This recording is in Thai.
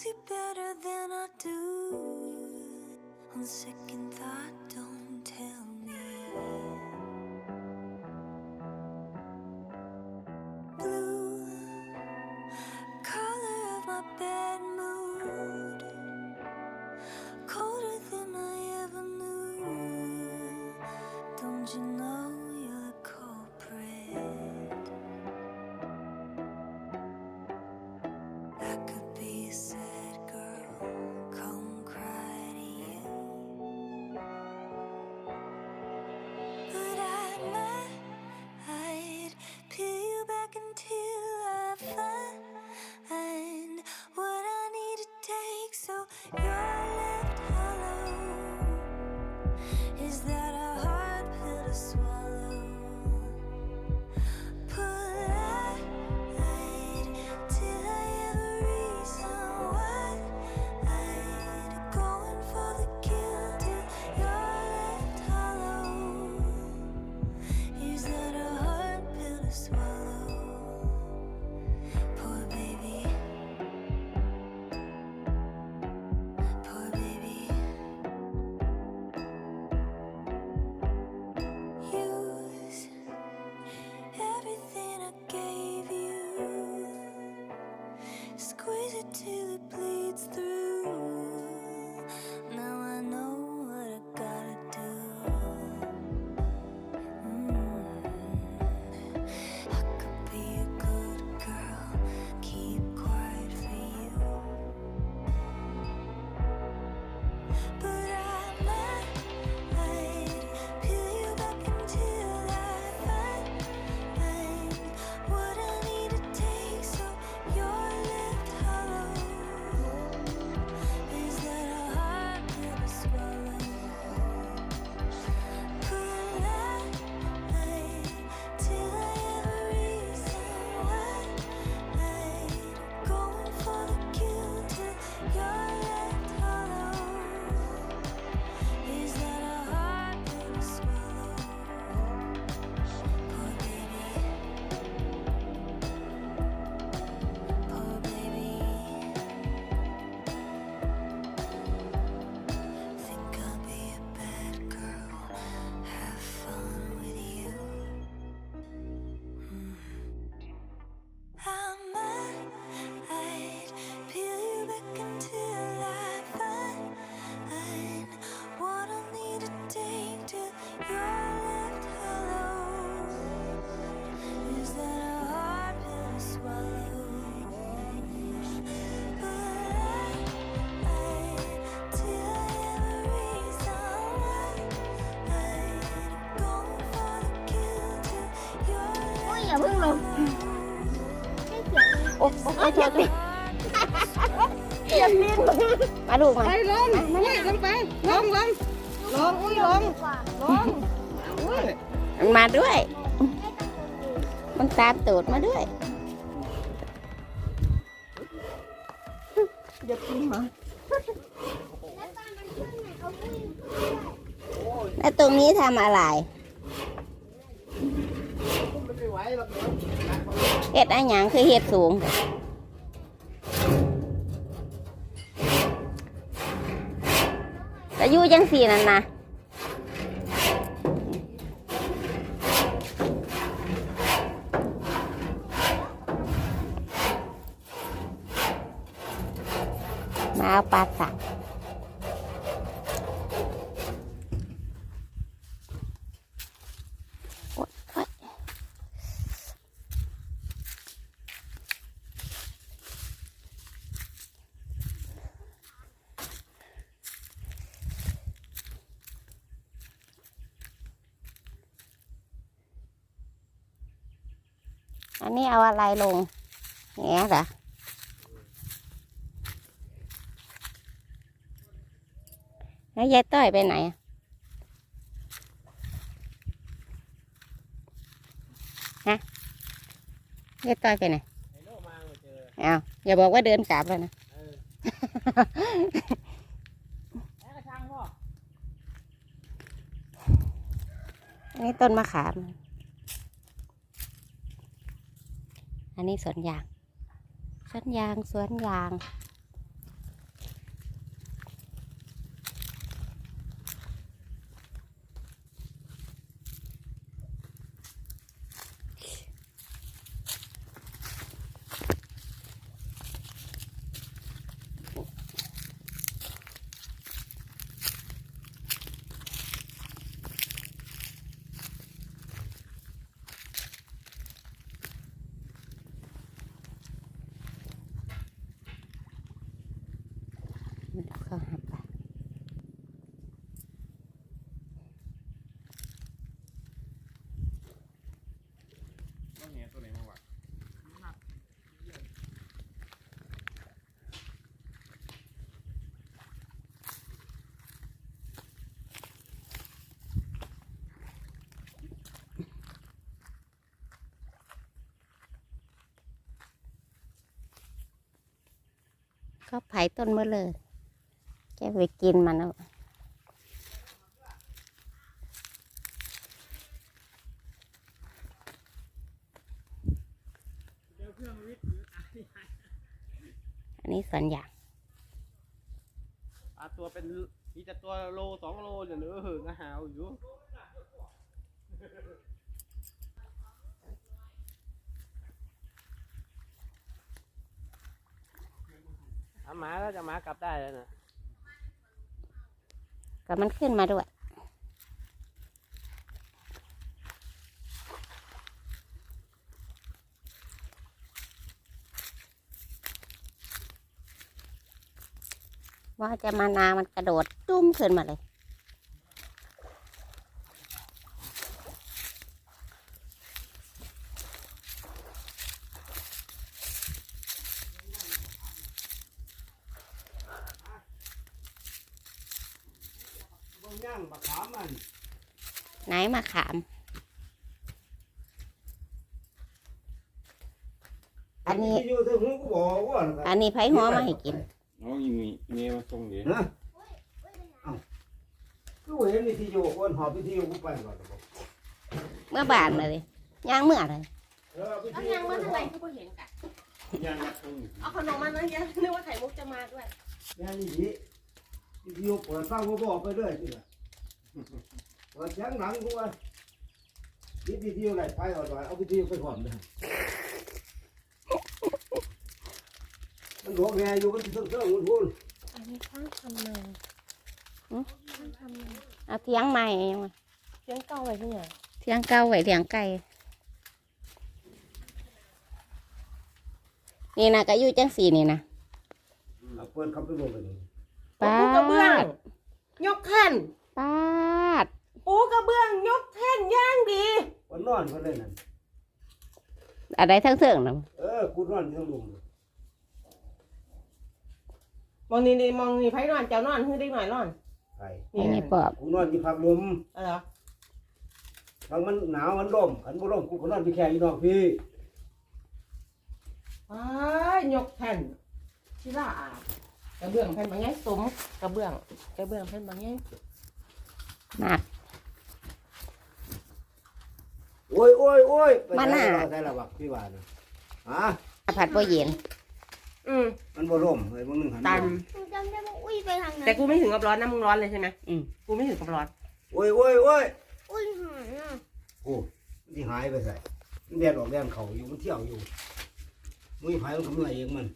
knows you better than I do. On second thought, don't Yeah. เพิ่งลงโอ้โอ้ยโทษดิอย่าลิ้นมาดูมาไปลงอุ้ยลงไปลงลงลงอุ้ยลงลงอุ้ยมันมาด้วย มันตามตูดมาด้วยอย่าปีนมาแล้วตรงนี้ทำอะไร เห็ดอะไรหยังคือเห็ดสูง แต่อยู่จังสี่นั่นนะมาเอาปลาสัก อันนี้เอาอะไรลงแง่เหรอแล้วยายต้อยไปไหนอะฮะยายต้อยไปไหนเอาอย่าบอกว่าเดินกลับแล้วนะอันนี้ต้นมะขาม อันนี้สวนยาง สวนยาง สวนยาง ก็ไผ่ต้นเมะเลยแกไปกินมันแล้วอันนี้สวนยางปลาตัวเป็นมีแต่ตัวโลสองโลเนี่ยเนื้อหึงอาหาวอยู่เอา หมาแล้วจะหมากลับได้แล้วนะก็มันขึ้นมาด้วย ว่าจะมานามันกระโดดตุ้มขึ้นมาเลย ย่างบักขามมันไหนมาขาม อันนี้ อยู่ถึงหูก็บอกว่าอันนี้ไผ่หัวมาให้กิน น้องมีเมียมาส่งเดี๋ยวนะเอ้าคือเห็นวิธีอยู่คนหอบวิธีอยู่กูไปก่อนบอกเมื่อบานเลยย่างเมื่อเลยเออวิเอาธียังมาทางไหนคือบ่เห็นกันย่างมาส่งเอาขนมมานะยังนึกว่าไข่มุกจะมาด้วยแม่นี่ดีวิธีอยู่เปิดฟังกูบอกไปเรื่อยสิล่ะ เปิดเสียงหนังกูว่าวิธีอยู่ไหนไปก่อนหน่อยเอาวิธีไปก่อนเลยมันหลวงแงอยู่กันที่เสื่อมๆพูน อันนี้ข้างทำไม หือ ข้างทำไม เอาเทียงใหม่ยังไง เลี้ยงเก่าไว้ที่ไหน เทียงเก่าไว้เลี้ยงไก่ นี่นะก็อยู่จังสีนี่นะ เอาเปิดคำไปบอกไปนี่ ปา ปูกระเบื้อง ด ยกแท่น ปาด ปูกระเบื้องยกแท่นย่างดีวันนอนเขาเลยนั่นอะไรทั้งเสื่องนะเออกูนอนที่ทั้งลุมมองนี่นี่มองนี่ไผ่นอนเจ้านอนคือได้หน่อยนอนใครอันนี้ปอบกูนอนที่พักลมอะไรเหรอบางมันหนาวมันร่มขันบ่ร่มกูก็นอนที่แค่อยู่นอกพี่ไอ้ยกแท่นชิล่าอากระเบื้องแผ่นบางไงสมกระเบื้องกระเบื้องแผ่นบางไงมาก โอ้ยโอ้ยโอ้ยไปมันน่ะ ใส่ละใส่ละบักพี่ว่านะฮะผัดบ่เย็นอืมมันบ่ร่มเฮ้ยมึงนึงหันตันมึงจำได้ว่าอุ้ยไปทางไหนแต่กูไม่ถึงกับร้อนนะมึงร้อนเลยใช่ไหมอืมกูไม่ถึงกับร้อนโอ้ยโอ้ยโอ้ยอุ้ยหายอะโอ้มันที่หายไปใส่มันแดดออกแดดเขาอยู่มันเที่ยวอยู่มึงไผมันก็เมื่อยเองมัน